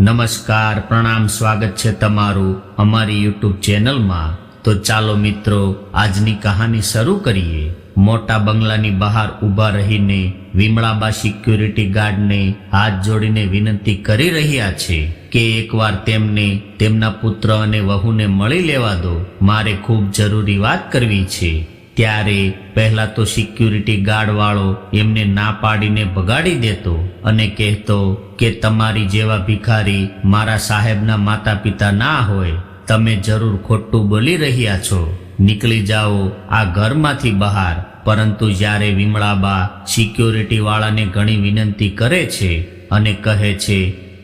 નમસ્કાર, પ્રણામ, સ્વાગત છે તમારું અમારી યુટ્યુબ ચેનલમાં. તો ચાલો મિત્રો, આજની કહાની શરૂ કરીએ. મોટા બંગલાની બહાર ઊભા રહીને વિમળાબા સિક્યુરિટી ગાર્ડને હાથ જોડીને વિનંતી કરી રહ્યા છે કે એકવાર તેમને, તેમના પુત્ર અને વહુને મળી લેવા દો. મારે ખૂબ જરૂરી વાત કરવી છે. ત્યારે પહેલા તો સિક્યુરિટી ગાર્ડ વાળો એમને ના પાડીને ભગાડી દેતો અને કહેતો કે તમારી જેવા ભિખારી મારા સાહેબના માતા પિતા ના હોય, તમે જરૂર ખોટું બોલી રહ્યા છો. નીકળી જાઓ આ ઘરમાંથી બહાર, પરંતુ જ્યારે વિમળાબા સિક્યોરિટી વાળાને ઘણી વિનંતી કરે છે અને કહે છે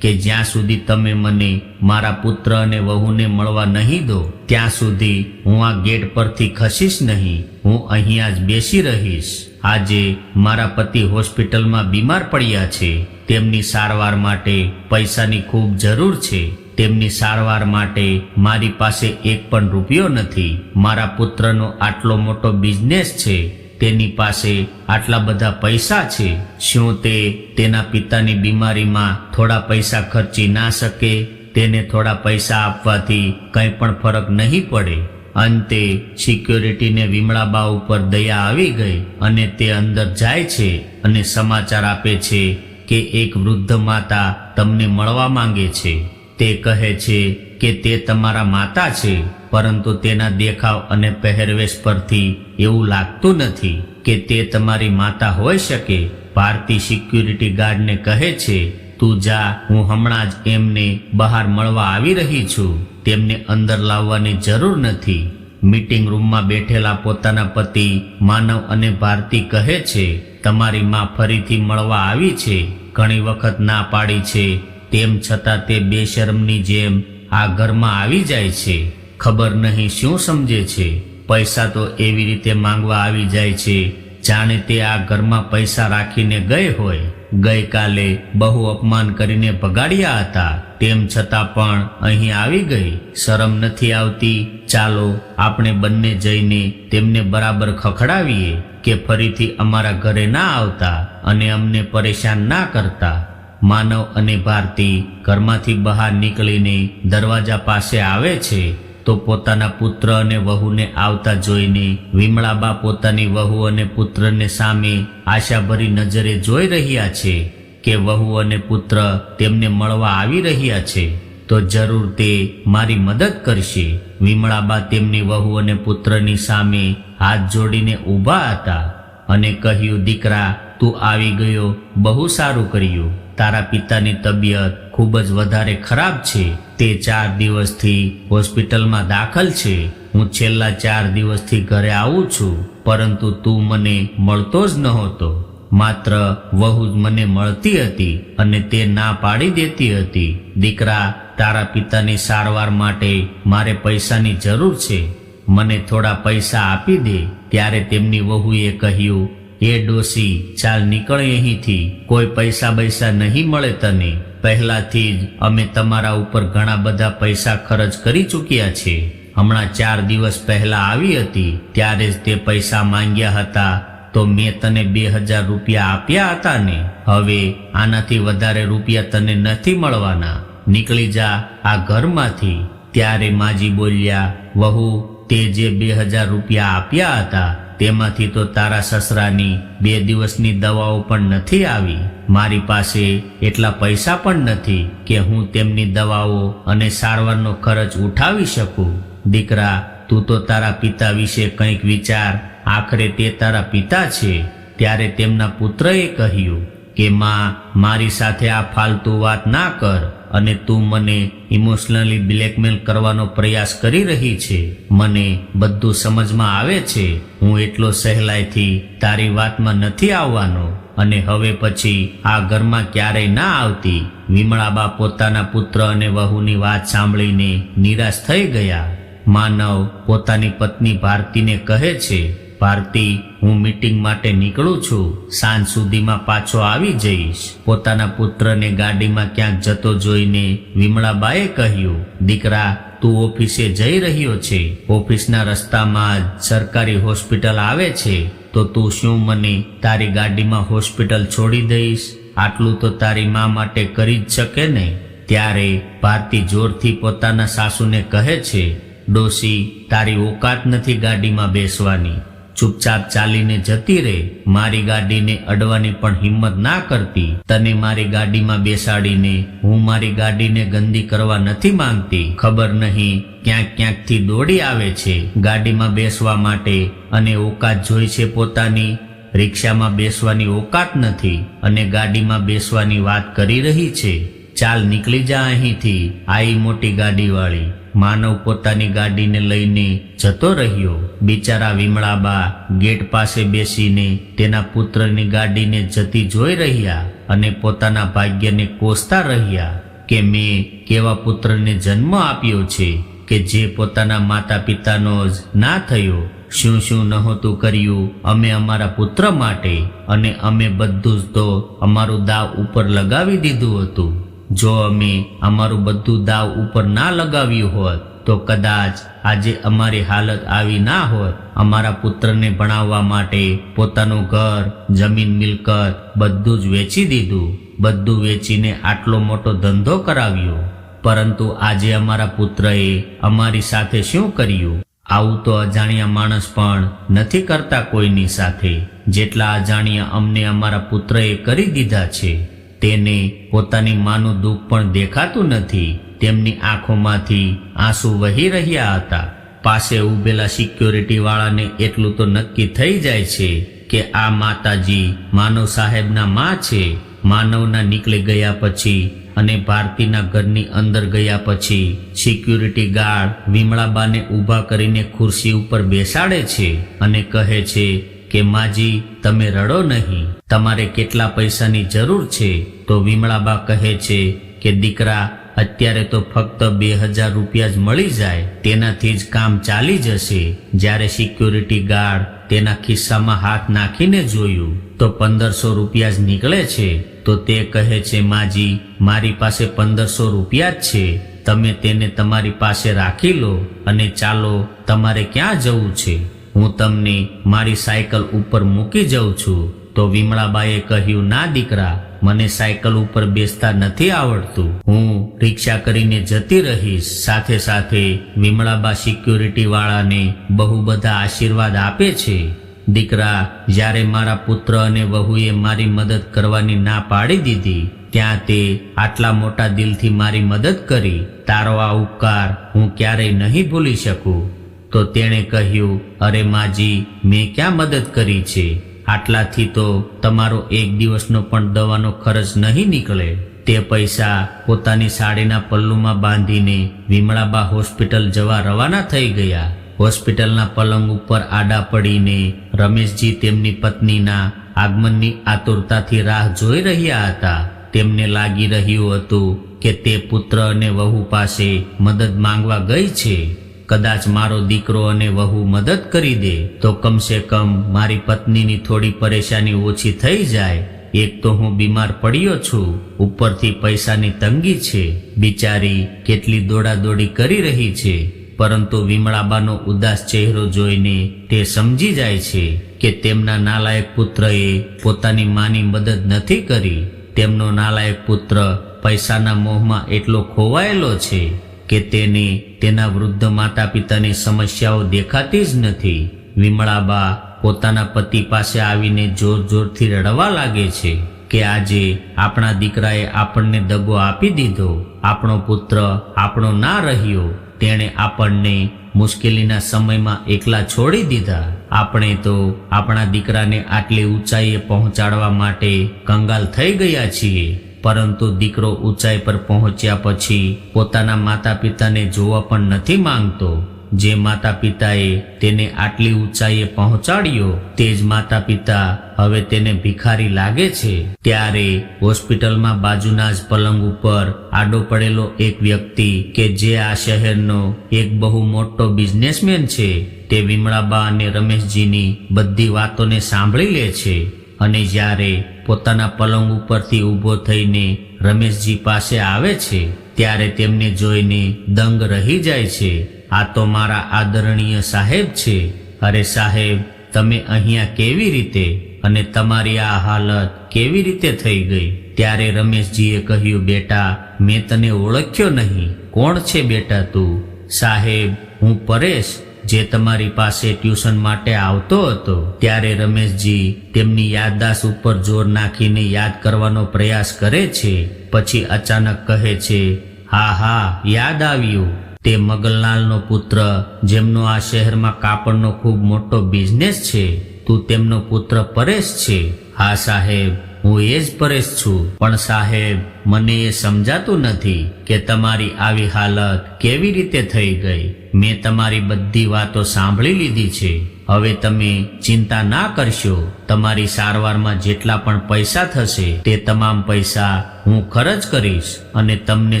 કે જ્યાં સુધી તમે મને, મારા પુત્ર અને વહુને મળવા નહીં દો, ત્યાં સુધી હું આ ગેટ પરથી ખસીશ નહીં. હું અહીંયા જ બેસી રહીશ. આજે મારા પતિ હોસ્પિટલમાં બીમાર પડ્યા છે. તેમની સારવાર માટે પૈસાની ખૂબ જરૂર છે. તેમની સારવાર માટે મારી પાસે એક પણ રૂપિયો નથી. મારા પુત્રનો આટલો મોટો બિઝનેસ છે. તેની પાસે આટલા બધા પૈસા છે. શું તે તેના પિતાની બીમારીમાં થોડા પૈસા ખર્ચી ના શકે? તેને થોડા પૈસા આપવાથી કંઈ પણ ફરક નહીં પડે. અંતે સિક્યોરિટીને વિમળાબા ઉપર દયા આવી ગઈ અને તે અંદર જાય છે અને સમાચાર આપે છે કે એક વૃદ્ધ માતા તમને મળવા માંગે છે. તે કહે છે કે તે તમારા માતા છે, પરંતુ તેના દેખાવ અને પહેરવેશ પરથી એવું લાગતું નથી કે તે તમારી માતા હોઈ શકે. ભારતી સિક્યુરિટી ગાર્ડને કહે છે, તું જા, હું હમણાં જ એમને બહાર મળવા આવી રહી છું. તેમને અંદર લાવવાની જરૂર નથી. મીટિંગ રૂમમાં બેઠેલા પોતાના પતિ માનવ અને ભારતી કહે છે, તમારી માં ફરીથી મળવા આવી છે. ઘણી વખત ના પાડી છે. તેમ છતાં તે બેશરમની જેમ આ ઘરમાં આવી જાય છે. ખબર નહીં શું સમજે છે. પૈસા તો એવી રીતે માંગવા આવી જાય છે. જાણે તે આ ઘરમાં પૈસા રાખીને ગઈ હોય. ગઈકાલે બહુ અપમાન કરીને ભગાડ્યા હતા. તેમ છતાં પણ અહીં આવી ગઈ. શરમ નથી આવતી. ચાલો આપણે બંને જઈને તેમને બરાબર ખખડાવીએ કે ફરીથી અમારા ઘરે ના આવતા અને અમને પરેશાન ના કરતા. માનવ અને ભારતી ઘરમાંથી બહાર નીકળીને દરવાજા પાસે આવે છે. તો પોતાના પુત્ર અને વહુને આવતા જોઈને વિમળાબા પોતાની વહુ અને પુત્રને સામે આશાભરી નજરે જોઈ રહ્યા છે કે વહુ અને પુત્ર તેમને મળવા આવી રહ્યા છે. તો જરૂર તે મારી મદદ કરશે. વિમળાબા તેમની વહુ અને પુત્રની સામે હાથ જોડીને ઊભા હતા અને કહ્યું, દીકરા, તું આવી ગયો, બહુ સારું કર્યું. તારા પિતાની તબિયત ખૂબ જ વધારે ખરાબ છે. તે ચાર દિવસથી હોસ્પિટલમાં દાખલ છે. હું છેલ્લા ચાર દિવસથી ઘરે આવું છું, પરંતુ તું મને મળતો જ નહોતો. માત્ર વહુ જ મને મળતી હતી અને તે ના પાડી દેતી હતી. દીકરા, તારા પિતાની સારવાર માટે મારે પૈસાની જરૂર છે. મને થોડા પૈસા આપી દે. ત્યારે તેમની વહુએ કહ્યું એ ડોસી ચાલ નીકળે અહીંથી. કોઈ પૈસા બૈસા નહીં મળે તને. પહેલાથી જ અમે તમારા ઉપર ઘણા બધા પૈસા ખર્ચ કરી ચૂક્યા છે. હમણાં ચાર દિવસ પહેલા આવી હતી. ત્યારે જ તે પૈસા માંગ્યા હતા. તો મેં તને બે હજાર રૂપિયા આપ્યા હતા ને. હવે આનાથી વધારે રૂપિયા તને નથી મળવાના. નીકળી જા આ ઘરમાંથી. ત્યારે માજી બોલ્યા, વહુ, તે જે બે હજાર રૂપિયા આપ્યા હતા તેમાંથી તો તારા સસરાની બે દિવસની દવાઓ પણ નથી આવી. મારી પાસે એટલા પૈસા પણ નથી કે હું તેમની દવાઓ અને સારવારનો ખર્ચ ઉઠાવી શકું. દીકરા, તું તો તારા પિતા વિશે કંઈક વિચાર આખરે તે તારા પિતા છે. ત્યારે તેમના પુત્રએ કહ્યું કે, માં, મારી સાથે આ ફાલતુ વાત ના કર. અને તું મને ઇમોશનલી બ્લેકમેલ કરવાનો પ્રયાસ કરી રહી છે. મને બધું સમજમાં આવે છે. હું એટલો સહેલાઈથી તારી વાતમાં નથી આવવાનો. અને હવે પછી આ ઘરમાં ક્યારેય ના આવતી. વિમળાબા પોતાના પુત્ર અને વહુની વાત સાંભળીને નિરાશ થઈ ગયા. માનવ પોતાની પત્ની ભારતીને કહે છે ભારતી, હું મીટિંગ માટે નીકળું છું. સાંજ સુધીમાં પાછો આવી જઈશ. પોતાના પુત્રને ગાડીમાં ક્યાંક જતો જોઈને વિમળાબાએ કહ્યું, દીકરા, તું ઓફિસે જઈ રહ્યો છે. ઓફિસના રસ્તામાં સરકારી હોસ્પિટલ આવે છે. તો તું શું મને તારી ગાડીમાં હોસ્પિટલ છોડી દઈશ? આટલું તો તારી મા માટે કરી જ શકે ને? ત્યારે ભારતી જોરથી પોતાના સાસુને કહે છે ડોસી તારી ઓકાત નથી ગાડીમાં બેસવાની. ચૂપચાપ ચાલીને જતી રે મારી ગાડીને અડવાની પણ હિંમત ના કરતી. તને મારી ગાડીમાં બેસાડીને હું મારી ગાડીને ગંદી કરવા નથી માંગતી. ખબર નહીં ક્યાંક ક્યાંકથી દોડી આવે છે. ગાડીમાં બેસવા માટે અને ઓકાત જોઈ છે પોતાની. રિક્ષામાં બેસવાની ઓકાત નથી અને ગાડીમાં બેસવાની વાત કરી રહી છે. ચાલ નીકળી જા અહીંથી, આઈ મોટી ગાડીવાળી. માનવ પોતાની ગાડીને લઈને જતો રહ્યો. બિચારા વિમળાબા ગેટ પાસે બેસીને તેના પુત્રની ગાડીને જતી જોઈ રહ્યા અને પોતાના ભાગ્યને કોસતા રહ્યા કે મેં કેવા પુત્રને જન્મ આપ્યો છે કે જે પોતાના માતા પિતાનો જ ના થયો. શું શું નહોતું કર્યું અમે અમારા પુત્ર માટે અને અમે બધું જ તો અમારું દાવ ઉપર લગાવી દીધું હતું. જો અમે અમારું બધું દાવ ઉપર ના લગાવ્યું હોત, તો કદાચ આજે અમારી હાલત આવી ના હોત. અમારા પુત્રને ભણાવવા માટે પોતાનું ઘર, જમીન, મિલકત બધું જ વેચી દીધું. બધું વેચીને આટલો મોટો ધંધો કરાવ્યો. પરંતુ આજે અમારા પુત્રએ અમારી સાથે શું કર્યું? આવું તો અજાણ્યા માણસ પણ નથી કરતા કોઈની સાથે. જેટલા અજાણ્યા અમને અમારા પુત્રએ કરી દીધા છે. તેને પોતાની માનું દુઃખ પણ દેખાતું નથી. તેમની આંખોમાંથી આંસુ વહી રહ્યા હતા. પાસે ઉભેલા સિક્યોરિટી વાળાને એટલું તો નક્કી થઈ જાય છે કે આ માતાજી માનવ સાહેબના માં છે. માનવના નીકળી ગયા પછી અને ભારતીના ઘરની અંદર ગયા પછી સિક્યુરિટી ગાર્ડ વિમળાબાને ઊભા કરીને ખુરશી ઉપર બેસાડે છે અને કહે છે કે માજી, તમે રડો નહીં. તમારે કેટલા પૈસાની જરૂર છે? તો વિમળાબા કહે છે કે, દીકરા, અત્યારે તો ફક્ત બે હજાર રૂપિયા જ મળી જાય. તેનાથી જ કામ ચાલી જશે. જ્યારે સિક્યુરિટી ગાર્ડ તેના ખિસ્સામાં હાથ નાખીને જોયું, તો પંદરસો રૂપિયા જ નીકળે છે. તો તે કહે છે, માજી, મારી પાસે પંદરસો રૂપિયા જ છે. તમે તેને તમારી પાસે રાખી લો અને ચાલો, તમારે ક્યાં જવું છે? હું તમને મારી સાયકલ ઉપર મૂકી જાઉં છું. તો વિમળાબાએ કહ્યું, ના દીકરા, મને સાયકલ ઉપર બેસતા નથી આવડતું. હું રિક્ષા કરીને જતી રહીશ. સાથે સાથે વિમળાબા સિક્યુરિટી વાળાને બહુ બધા આશીર્વાદ આપે છે. દીકરા, જ્યારે મારા પુત્ર અને વહુએ મારી મદદ કરવાની ના પાડી દીધી, ત્યાં તે આટલા મોટા દિલથી મારી મદદ કરી. તારો આ ઉપકાર હું ક્યારેય નહીં ભૂલી શકું. તો તેણે કહ્યું, અરે માજી, મેં ક્યાં મદદ કરી છે? આટલાથી તો તમારો એક દિવસનો પણ દવાનો ખર્ચ નહીં નીકળે. તે પૈસા પોતાની સાડીના પલ્લુમાં બાંધીને વિમળાબા હોસ્પિટલ જવા રવાના થઈ ગયા. હોસ્પિટલના પલંગ ઉપર આડા પડીને રમેશજી તેમની પત્નીના આગમનની આતુરતાથી રાહ જોઈ રહ્યા હતા. તેમને લાગી રહ્યું હતું કે તે પુત્ર અને વહુ પાસે મદદ માંગવા ગઈ છે. કદાચ મારો દીકરો અને વહુ મદદ કરી દે, તો કમસે કમ મારી પત્નીની થોડી પરેશાની ઓછી થઈ જાય. એક તો હું બીમાર પડ્યો છું, ઉપરથી પૈસાની તંગી છે. બિચારી કેટલી દોડાદોડી કરી રહી છે, પરંતુ વિમળાબાનો ઉદાસ ચહેરો જોઈને તે સમજી જાય છે કે તેમના નાલાયક પુત્રએ પોતાની માની મદદ નથી કરી. તેમનો નાલાયક પુત્ર પૈસાના મોહમાં એટલો ખોવાયેલો છે. કે તેને, તેના વૃદ્ધ માતા પિતાની સમસ્યાઓ દેખાતી જ નથી. વિમળાબા પોતાના પતિ પાસે આવીને જોર જોરથી રડવા લાગે છે કે આજે આપણા દીકરાએ આપણને દગો આપી દીધો. આપણો પુત્ર આપણો ના રહ્યો. તેણે આપણને મુશ્કેલીના સમયમાં એકલા છોડી દીધા. આપણે તો આપણા દીકરાને આટલી ઊંચાઈએ પહોંચાડવા માટે કંગાલ થઈ ગયા છીએ. પરંતુ દીકરો ઊંચાઈ પર પહોંચ્યા પછી પોતાના માતા પિતાને જોવા પણ નથી માંગતો. જે માતા પિતાએ તેને આટલી ઊંચાઈએ પહોંચાડ્યો, તે જ માતા પિતા હવે તેને ભિખારી લાગે છે. ત્યારે હોસ્પિટલમાં બાજુના જ પલંગ ઉપર આડો પડેલો એક વ્યક્તિ કે જે આ શહેરનો એક બહુ મોટો બિઝનેસમેન છે, તે વિમળાબા અને રમેશજીની બધી વાતોને સાંભળી લે છે. અને જ્યારે પોતાના પલંગ ઉપરથી ઊભો થઈને રમેશજી પાસે આવે છે, ત્યારે તેમને જોઈને દંગ રહી જાય છે. આ તો મારા આદરણીય સાહેબ છે. અરે સાહેબ, તમે અહીંયા કેવી રીતે અને તમારી આ હાલત કેવી રીતે થઈ ગઈ? ત્યારે રમેશજીએ કહ્યું, બેટા, મેં તને ઓળખ્યો નહીં. કોણ છે બેટા તું? સાહેબ, હું પરેશ. જે તમારી પાસે ટ્યુશન માટે આવતો હતો, ત્યારે રમેશજી તેમની યાદદાસ્ત ઉપર જોર નાખીને યાદ કરવાનો પ્રયાસ કરે છે. પછી અચાનક કહે છે, હા હા, યાદ આવ્યું. તે મગનલાલનો પુત્ર, જેમનો આ શહેરમાં કાપડનો ખૂબ મોટો બિઝનેસ છે, તું તેમનો પુત્ર પરેશ છે. હા, સાહેબ. હું એ જ પરેશ છું. પણ સાહેબ, મને એ સમજાતું નથી કે તમારી આવી હાલત કેવી રીતે થઈ ગઈ. મેં તમારી બધી વાતો સાંભળી લીધી છે. હવે તમે ચિંતા ના કરશો. તમારી સારવારમાં જેટલા પણ પૈસા થશે, તે તમામ પૈસા હું ખર્ચ કરીશ અને તમને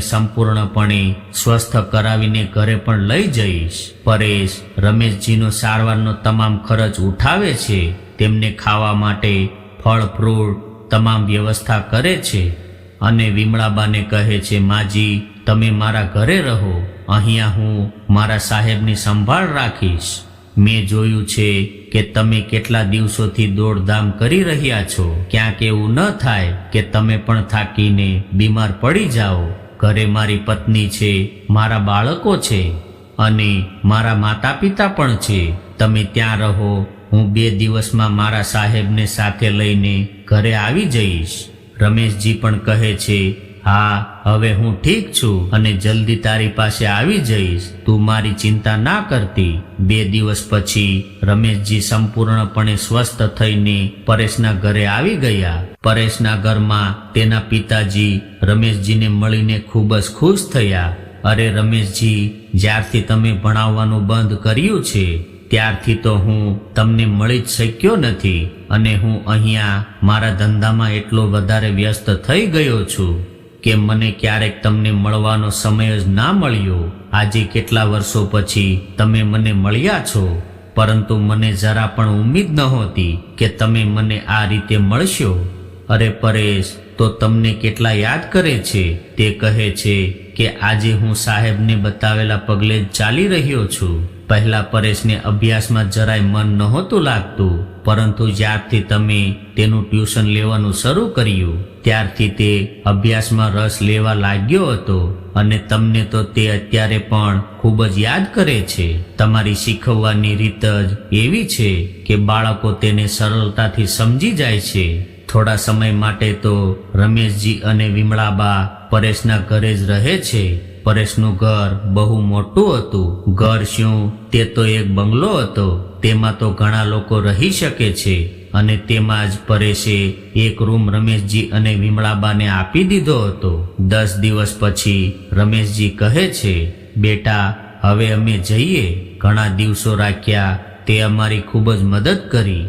સંપૂર્ણપણે સ્વસ્થ કરાવીને ઘરે પણ લઈ જઈશ. પરેશ, રમેશજીનો સારવારનો તમામ ખર્ચ ઉઠાવે છે. તેમને ખાવા માટે ફળ, ફ્રૂટ તમામ વ્યવસ્થા કરે છે અને વિમળાબાને કહે છે, માજી, તમે મારા ઘરે રહો. અહીંયા હું મારા સાહેબની સંભાળ રાખીશ. મેં જોયું છે કે તમે કેટલા દિવસોથી દોડધામ કરી રહ્યા છો. ક્યાંક એવું ન થાય કે તમે પણ થાકીને બીમાર પડી જાઓ. ઘરે મારી પત્ની છે, મારા બાળકો છે અને મારા માતા પિતા પણ છે. તમે ત્યાં રહો. હું બે દિવસમાં મારા સાહેબને સાથે લઈને ઘરે આવી જઈશ. રમેશજી પણ કહે છે, હા, હવે હું ઠીક છું અને જલ્દી તારી પાસે આવી જઈશ. તું મારી ચિંતા ના કરતી. બે દિવસ પછી રમેશજી સંપૂર્ણપણે સ્વસ્થ થઈને પરેશના ઘરે આવી ગયા. પરેશના ઘરમાં તેના પિતાજી રમેશજીને મળીને ખૂબ જ ખુશ થયા. અરે રમેશજી, જ્યારથી તમે ભણાવવાનું બંધ કર્યું છે ત્યારથી તો હું તમને મળી જ શક્યો નથી અને હું અહીંયા મારા ધંધામાં એટલો વધારે વ્યસ્ત થઈ ગયો છું કે મને ક્યારેક તમને મળવાનો સમય જ ના મળ્યો. આજે કેટલા વર્ષો પછી તમે મને મળ્યા છો, પરંતુ મને જરા પણ ઉમ્મીદ નહોતી કે તમે મને આ રીતે મળશો. અરે પરેશ, તો તમને કેટલા યાદ કરે છે? તે કહે છે કે આજે હું સાહેબને બતાવેલા પગલે ચાલી રહ્યો છું. પહેલા પરેશને અભ્યાસમાં જરાય મન નહોતું લાગતું, પરંતુ જ્યારથી તમે તેનું ટ્યુશન લેવાનું શરૂ કર્યું, ત્યારથી તે અભ્યાસમાં રસ લેવા લાગ્યો હતો અને તમને તો તે અત્યારે પણ ખૂબ જ યાદ કરે છે. તમારી શીખવવાની રીત જ એવી છે કે બાળકો તેને સરળતાથી સમજી જાય છે. થોડા સમય માટે તો રમેશજી અને વિમળાબા પરેશના ઘરે જ રહે છે. પરેશનું ઘર બહુ મોટું હતું. ઘર શું? તે તો એક બંગલો હતો. તેમાં તો ઘણા લોકો રહી શકે છે. અને તેમાં જ પરેશે એક રૂમ રમેશજી અને વિમળાબાને આપી દીધો હતો. દસ દિવસ પછી રમેશજી કહે છે, બેટા, હવે અમે જઈએ. ઘણા દિવસો રાખ્યા. તે અમારી ખૂબ જ મદદ કરી.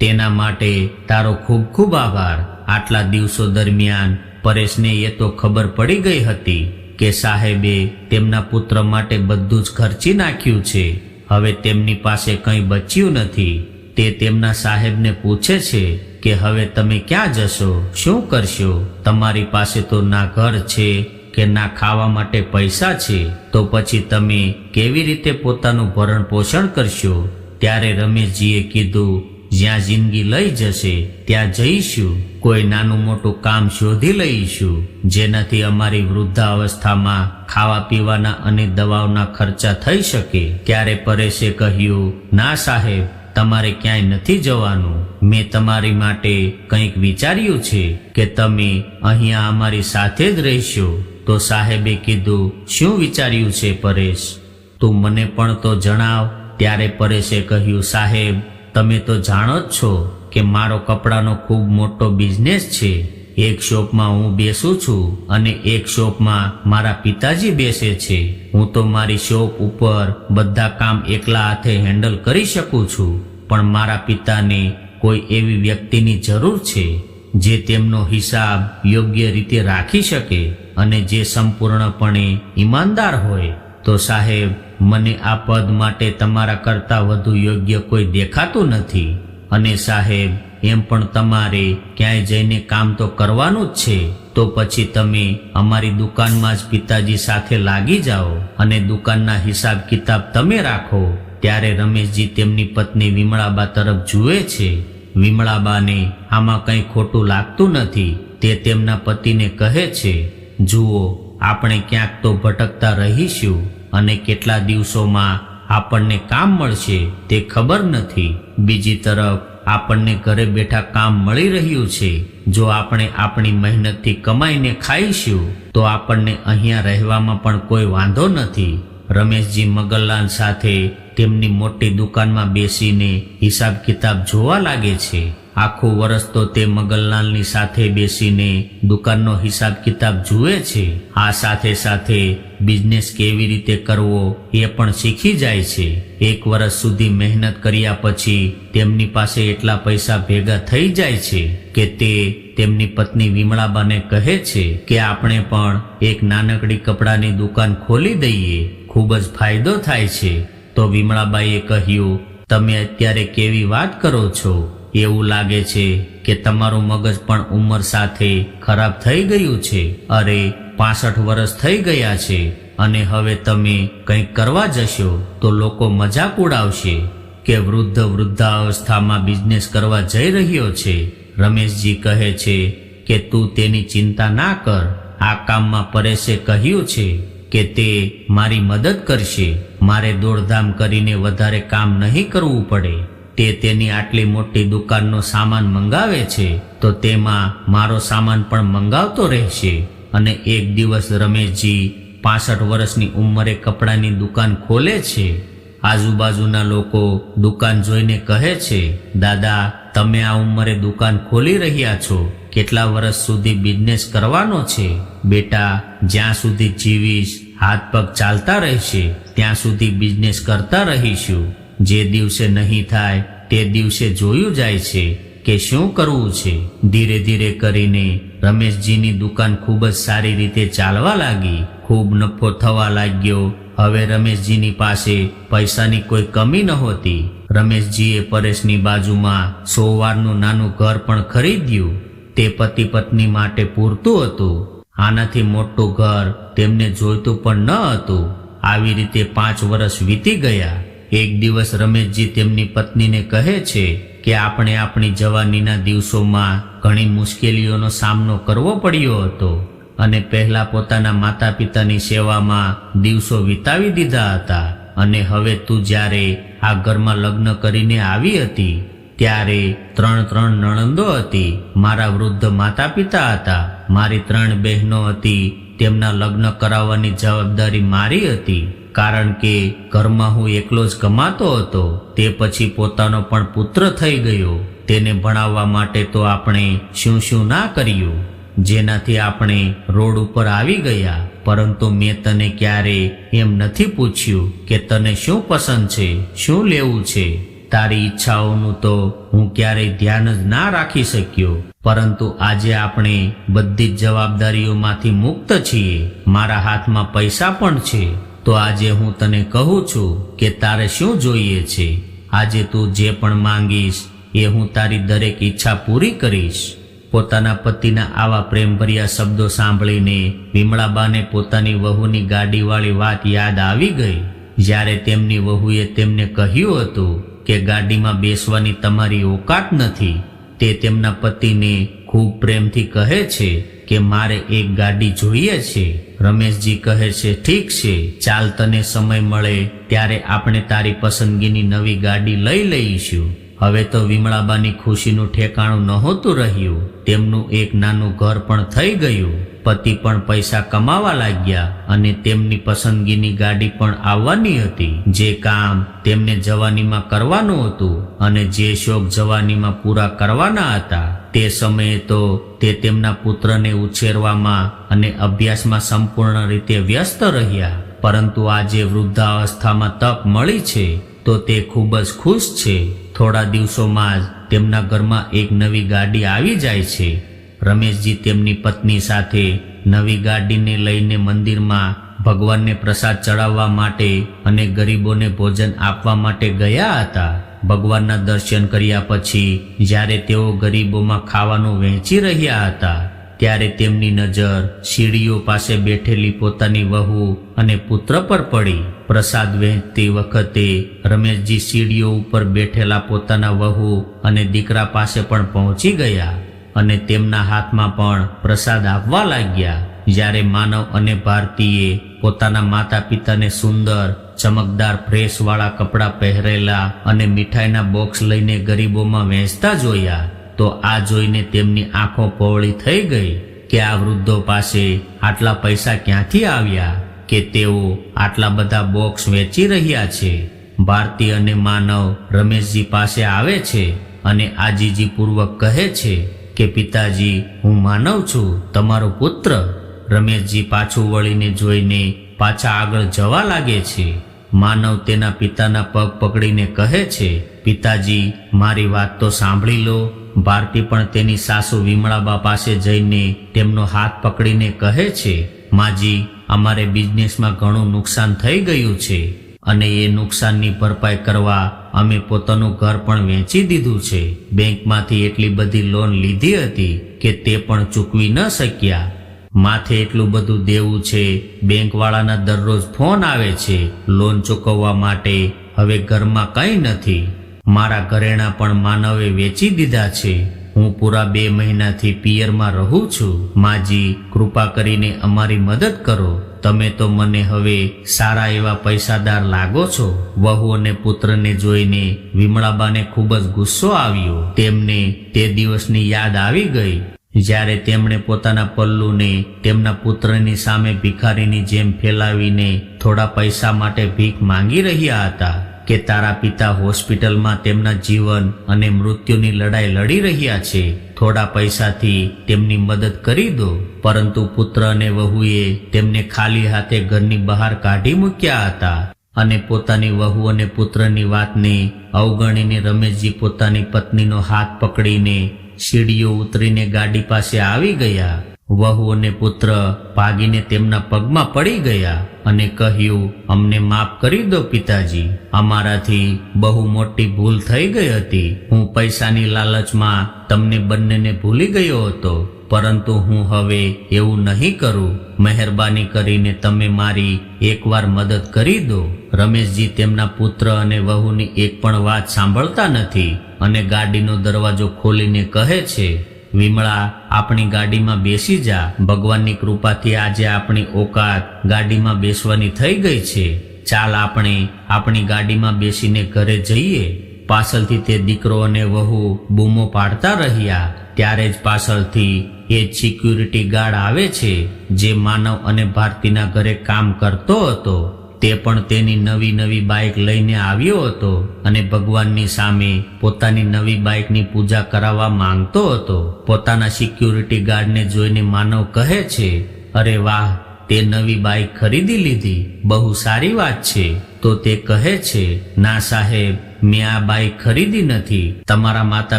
તેના માટે તારો ખૂબ ખૂબ આભાર. આટલા દિવસો દરમિયાન પરેશને એ તો ખબર પડી ગઈ હતી. કે સાહેબે તેમના પુત્ર માટે બધું જ ખર્ચી નાખ્યું છે. હવે તેમની પાસે કંઈ બચ્યું નથી. તે તેમના સાહેબને પૂછે છે કે હવે તમે ક્યાં જશો? શું કરશો? તમારી પાસે તો ના ઘર છે કે ના ખાવા માટે પૈસા છે. તો પછી તમે કેવી રીતે પોતાનું ભરણ પોષણ કરશો? ત્યારે રમેશજીએ કીધું જ્યાં જિંદગી લઈ જશે, ત્યાં જઈશું. કોઈ નાનું મોટું કામ શોધી લઈશું, જેનાથી અમારી વૃદ્ધાવસ્થામાં ખાવા પીવાના અને દવાઓના ખર્ચા થઈ શકે. ત્યારે પરેશે કહ્યું, ના સાહેબ, તમારે ક્યાંય નથી જવાનું. મેં તમારી માટે કંઈક વિચાર્યું છે કે તમે અહીંયા અમારી સાથે જ રહેશો. તો સાહેબે કીધું, શું વિચાર્યું છે પરેશ? તું મને પણ તો જણાવ. ત્યારે પરેશે કહ્યું, સાહેબ તમે તો જાણો જ છો કે મારો કપડાનો ખૂબ મોટો બિઝનેસ છે. એક શોપમાં હું બેસું છું અને એક શોપમાં મારા પિતાજી બેસે છે. હું તો મારી શોપ ઉપર બધા કામ એકલા હાથે હેન્ડલ કરી શકું છું. પણ મારા પિતાને કોઈ એવી વ્યક્તિની જરૂર છે જે તેમનો હિસાબ યોગ્ય રીતે રાખી શકે અને જે સંપૂર્ણપણે ઈમાનદાર હોય. તો સાહેબ મને આ પદ માટે તમારા કરતાં વધુ યોગ્ય કોઈ દેખાતું નથી. અને સાહેબ, એમ પણ તમારે ક્યાંય જઈને કામ તો કરવાનું જ છે. તો પછી તમે અમારી દુકાનમાં જ પિતાજી સાથે લાગી જાઓ અને દુકાનના હિસાબ કિતાબ તમે રાખો. ત્યારે રમેશજી તેમની પત્ની વિમળાબા તરફ જુએ છે. વિમળાબાને આમાં કંઈ ખોટું લાગતું નથી. તે તેમના પતિને કહે છે, જુઓ, આપણે ક્યાંક તો ભટકતા રહીશું. અને કેટલા દિવસોમાં આપણને કામ મળશે તે ખબર નથી. બીજી તરફ, આપણને ઘરે બેઠા કામ મળી રહ્યું છે. જો આપણે આપણી મહેનતથી કમાઈને ખાઈશું, તો આપણને અહીંયા રહેવામાં પણ કોઈ વાંધો નથી. રમેશજી મગનલાલ સાથે તેમની મોટી દુકાનમાં બેસીને હિસાબ કિતાબ જોવા લાગે છે. આખું વર્ષ તો તે મગનલાલની સાથે બેસીને દુકાનનો હિસાબ કિતાબ જુએ છે. આ સાથે સાથે બિઝનેસ કેવી રીતે કરવો એ પણ શીખી જાય છે. એક વર્ષ સુધી મહેનત કર્યા પછી તેમની પાસે એટલા પૈસા ભેગા થઈ જાય છે કે તે તેમની પત્ની વિમળાબાને કહે છે કે આપણે પણ એક નાનકડી કપડાની દુકાન ખોલી દઈએ. ખૂબ જ ફાયદો થાય છે. તો વિમળાબાઈએ કહ્યું, તમે અત્યારે કેવી વાત કરો છો? એવું લાગે છે કે તમારું મગજ પણ ઉંમર સાથે ખરાબ થઈ ગયું છે. અરે, પાસઠ વર્ષ થઈ ગયા છે અને હવે તમે કંઈક કરવા જશો તો લોકો મજાક ઉડાવશે કે વૃદ્ધ વૃદ્ધાવસ્થામાં બિઝનેસ કરવા જઈ રહ્યો છે. રમેશજી કહે છે કે તું તેની ચિંતા ના કર. આ કામમાં પરેશે કહ્યું છે કે તે મારી મદદ કરશે. મારે દોડધામ કરીને વધારે કામ નહીં કરવું પડે. તે તેની આટલી મોટી દુકાનનો સામાન મંગાવે છે, તો તેમાં મારો સામાન પણ મંગાવતો રહેશે. અને એક દિવસ રમેશજી પાસઠ વર્ષની ઉંમરે કપડાની દુકાન ખોલે છે. આજુબાજુના લોકો દુકાન જોઈને કહે છે, દાદા, તમે આ ઉંમરે દુકાન ખોલી રહ્યા છો. કેટલા વર્ષ સુધી બિઝનેસ કરવાનો છે? બેટા, જ્યાં સુધી જીવીશ, હાથ પગ ચાલતા રહેશે, ત્યાં સુધી બિઝનેસ કરતા રહીશું. જે દિવસે નહીં થાય તે દિવસે જોયું જાય છે કે શું કરવું છે. ધીરે ધીરે કરીને રમેશજીની દુકાન ખૂબ જ સારી રીતે ચાલવા લાગી. ખૂબ નફો થવા લાગ્યો. હવે રમેશજીની પાસે પૈસાની કોઈ કમી નહોતી રમેશજીએ પરેશની બાજુમાં સોવારનું નાનું ઘર પણ ખરીદ્યું. તે પતિ પત્ની માટે પૂરતું હતું. આનાથી મોટું ઘર તેમને જોઈતું પણ ન હતું. આવી રીતે પાંચ વર્ષ વીતી ગયા. એક દિવસ રમેશજી તેમની પત્નીને કહે છે કે આપણે આપણી જવાનીના દિવસોમાં ઘણી મુશ્કેલીઓનો સામનો કરવો પડ્યો હતો અને પહેલા પોતાના માતા પિતાની સેવામાં દિવસો વિતાવી દીધા હતા. અને હવે તું જ્યારે આ ઘરમાં લગ્ન કરીને આવી હતી, ત્યારે ત્રણ ત્રણ નણંદો હતી, મારા વૃદ્ધ માતા પિતા હતા. મારી ત્રણ બહેનો હતી, તેમના લગ્ન કરાવવાની જવાબદારી મારી હતી. કારણ કે ઘરમાં હું એકલો જ કમાતો હતો, તે પછી પોતાનો પણ પુત્ર થઈ ગયો. તેને ભણાવવા માટે તો આપણે શું શું ના કર્યું? જેનાથી આપણે રોડ ઉપર આવી ગયા. પરંતુ મેં તને ક્યારે એમ નથી પૂછ્યું કે તને શું પસંદ છે, શું લેવું છે? તારી ઈચ્છાઓનું તો હું ક્યારેય ધ્યાન જ ના રાખી શક્યો. પરંતુ આજે આપણે બધી જ જવાબદારીઓમાંથી મુક્ત છીએ. મારા હાથમાં પૈસા પણ છે. તો આજે હું તને કહું છું કે તારે શું જોઈએ છે? આજે તું જે પણ માંગીશ, એ હું તારી દરેક ઈચ્છા પૂરી કરીશ. પોતાના પતિના આવા પ્રેમભર્યા શબ્દો સાંભળીને વિમળાબાને પોતાની વહુની ગાડીવાળી વાત યાદ આવી ગઈ. જ્યારે તેમની વહુએ તેમને કહ્યું હતું કે ગાડીમાં બેસવાની તમારી ઓકાત નથી, તે તેમના પતિને ખૂબ પ્રેમથી કહે છે કે મારે એક ગાડી જોઈએ છે. રમેશજી કહે છે, ઠીક છે, ચાલ તને સમય મળે, ત્યારે આપણે તારી પસંદગીની નવી ગાડી લઈ લઈશું. હવે તો વિમળાબાની ખુશીનું ઠેકાણું નહોતું રહ્યું. તેમનું એક નાનું ઘર પણ થઈ ગયું. પતિ પણ પૈસા કમાવા લાગ્યા અને તેમની પસંદગીની ગાડી પણ આવવાની હતી. જે કામ તેમને જવાનીમાં કરવાનું હતું અને જે શોખ જવાનીમાં પૂરા કરવાના હતા, તે સમયે તો તે તેમના પુત્રને ઉછેરવામાં અને અભ્યાસમાં સંપૂર્ણ રીતે વ્યસ્ત રહ્યા. પરંતુ આજે વૃદ્ધાવસ્થામાં તક મળી છે, તો તે ખૂબ જ ખુશ છે. થોડા દિવસોમાં જ તેમના ઘરમાં એક નવી ગાડી આવી જાય છે. રમેશજી તેમની પત્ની સાથે નવી ગાડીને લઈને મંદિરમાં ભગવાનને પ્રસાદ ચડાવવા માટે અને ગરીબોને ભોજન આપવા માટે ગયા હતા. ભગવાનના દર્શન કર્યા પછી જ્યારે તેઓ ગરીબોમાં ખાવાનું વહેંચી રહ્યા હતા. ત્યારે તેમની નજર સીડીઓ પાસે બેઠેલી પોતાની વહુ અને પુત્ર પર પડી. પ્રસાદ વહેંચતી વખતે રમેશજી સીડીઓ ઉપર બેઠેલા પોતાના વહુ અને દીકરા પાસે પણ પહોંચી ગયા અને તેમના હાથમાં પણ પ્રસાદ આપવા લાગ્યા. જ્યારે માનવ અને ભારતીએ પોતાના માતા પિતાને સુંદર, ચમકદાર, ફ્રેશવાળા કપડાં પહેરેલા અને મીઠાઈના બોક્સ લઈને ગરીબોમાં વહેંચતા જોયા. તો આ જોઈને તેમની આંખો પહોળી થઈ ગઈ કે આ વૃદ્ધો પાસે આટલા પૈસા ક્યાંથી આવ્યા કે તેઓ આટલા બધા બોક્સ વેચી રહ્યા છે? ભારતી અને માનવ રમેશજી પાસે આવે છે અને આજીજીપૂર્વક કહે છે કે, પિતાજી, હું માનવ છું, તમારો પુત્ર. રમેશજી પાછું વળીને જોઈને પાછા આગળ જવા લાગે છે. માનવ તેના પિતાના પગ પકડીને કહે છે, પિતાજી, મારી વાત તો સાંભળી લો. ભારતી પણ તેની સાસુ વિમળાબા પાસે જઈને તેમનો હાથ પકડીને કહે છે, માજી, અમારે બિઝનેસમાં ઘણું નુકસાન થઈ ગયું છે અને એ નુકસાનની ભરપાઈ કરવા અમે પોતાનું ઘર પણ વેચી દીધું છે. બેંકમાંથી એટલી બધી લોન લીધી હતી કે તે પણ ચૂકવી ન શક્યા. માથે એટલું બધું દેવું છે, બેંકવાળાના દરરોજ ફોન આવે છે, લોન ચૂકવવા માટે હવે ઘરમાં કંઈ નથી. મારા ઘરેણાં પણ માનવે વેચી દીધા છે. હું પૂરા બે મહિનાથી પિયરમાં રહું છું. માજી, કૃપા કરીને અમારી મદદ કરો. તમે તો મને હવે સારા એવા પૈસાદાર લાગો છો. વહુ અને પુત્રને જોઈને વિમળાબાને ખૂબ જ ગુસ્સો આવ્યો. તેમને તે દિવસની યાદ આવી ગઈ. જ્યારે તેમણે પોતાના પલ્લુને તેમના પુત્રની સામે ભિખારીની જેમ ફેલાવીને થોડા પૈસા માટે ભીખ માંગી રહ્યા હતા. કે તારા પિતા હોસ્પિટલમાં તેમના જીવન અને મૃત્યુની લડાઈ લડી રહ્યા છે. થોડા પૈસાથી તેમની મદદ કરી દો. પરંતુ પુત્ર અને વહુએ તેમને ખાલી હાથે ઘરની બહાર કાઢી મૂક્યા હતા અને પોતાની વહુ અને પુત્રની વાતને અવગણીને રમેશજી પોતાની પત્નીનો હાથ પકડીને સીડીઓ ઉતરીને ગાડી પાસે આવી ગયા. વહુ અને પુત્ર ભાગીને તેમના પગમાં પડી ગયા અને કહ્યું, અમને માફ કરી દો પિતાજી. અમારાથી બહુ મોટી ભૂલ થઈ ગઈ હતી. હું પૈસાની લાલચમાં તમને બંનેને ભૂલી ગયો હતો. પરંતુ હું હવે એવું નહીં કરું. મહેરબાની કરીને તમે મારી એકવાર મદદ કરી દો. રમેશજી તેમના પુત્ર અને વહુની એક પણ વાત સાંભળતા નથી અને ગાડીનો દરવાજો ખોલીને કહે છે વિમળા, આપણી ગાડીમાં બેસી જા. ભગવાનની કૃપાથી આજે આપણી ઓકાત ગાડીમાં બેસવાની થઈ ગઈ છે. ચાલ આપણે આપણી ગાડીમાં બેસીને ઘરે જઈએ. પાછળથી તે દીકરો અને વહુ બૂમો પાડતા રહ્યા. ત્યારે જ પાછળથી એ સિક્યુરિટી ગાર્ડ આવે છે, જે માનવ અને ભારતીના ઘરે કામ કરતો હતો. તે પણ તેની નવી નવી બાઇક લઈને આવ્યો હતો અને ભગવાનની સામે પોતાની નવી બાઇકની પૂજા કરાવવા માંગતો હતો. પોતાના સિક્યુરિટી ગાર્ડને જોઈને માનવ કહે છે, અરે વાહ, તે નવી બાઇક ખરીદી લીધી. બહુ સારી વાત છે. તો તે કહે છે, ના સાહેબ, મેં આ બાઇક ખરીદી નથી. તમારા માતા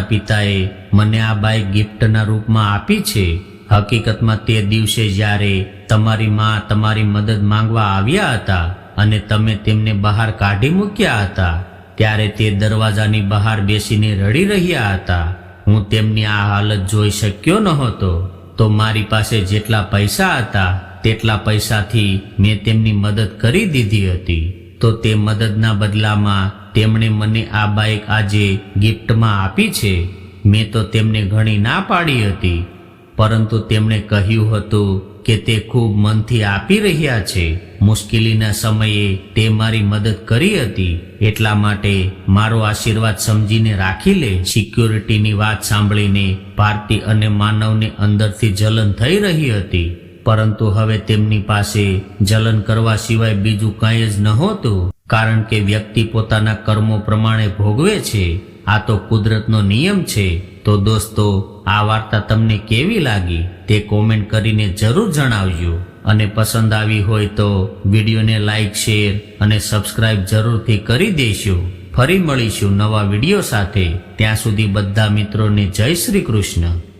પિતાએ મને આ બાઇક ગિફ્ટના રૂપમાં આપી છે. હકીકતમાં તે દિવસે જ્યારે તમારી માં તમારી મદદ માંગવા આવ્યા હતા અને તમે તેમને બહાર કાઢી મૂક્યા હતા. ત્યારે તે દરવાજાની બહાર બેસીને રડી રહ્યા હતા. હું તેમની આ હાલત જોઈ શક્યો નહોતો. તો મારી પાસે જેટલા પૈસા હતા, તેટલા પૈસાથી મેં તેમની મદદ કરી દીધી હતી. તો તે મદદના બદલામાં તેમણે મને આ બાઇક આજે ગિફ્ટમાં આપી છે. મેં તો તેમને ઘણી ના પાડી હતી. પરંતુ તેમણે કહ્યું હતું કે તે ખૂબ મનથી આપી રહ્યા છે. મુશ્કેલીના સમયે તે મારી મદદ કરી હતી. એટલા માટે મારો આશીર્વાદ સમજીને રાખી લે. સિક્યોરિટીની વાત સાંભળીને ભારતી અને માનવને અંદરથી જલન થઈ રહી હતી. પરંતુ હવે તેમની પાસે જલન કરવા સિવાય બીજું કંઈ જ નહોતું. કારણ કે વ્યક્તિ પોતાના કર્મો પ્રમાણે ભોગવે છે. આ તો કુદરતનો નિયમ છે. તો દોસ્તો, આ વાર્તા તમને કેવી લાગી? તે કોમેન્ટ કરીને જરૂર જણાવજો. અને પસંદ આવી હોય તો વિડીયોને લાઇક શેર અને સબસ્ક્રાઇબ જરૂરથી કરી દેશો. ફરી મળીશું નવા વીડિયો સાથે. ત્યાં સુધી બધા મિત્રોને જય શ્રી કૃષ્ણ.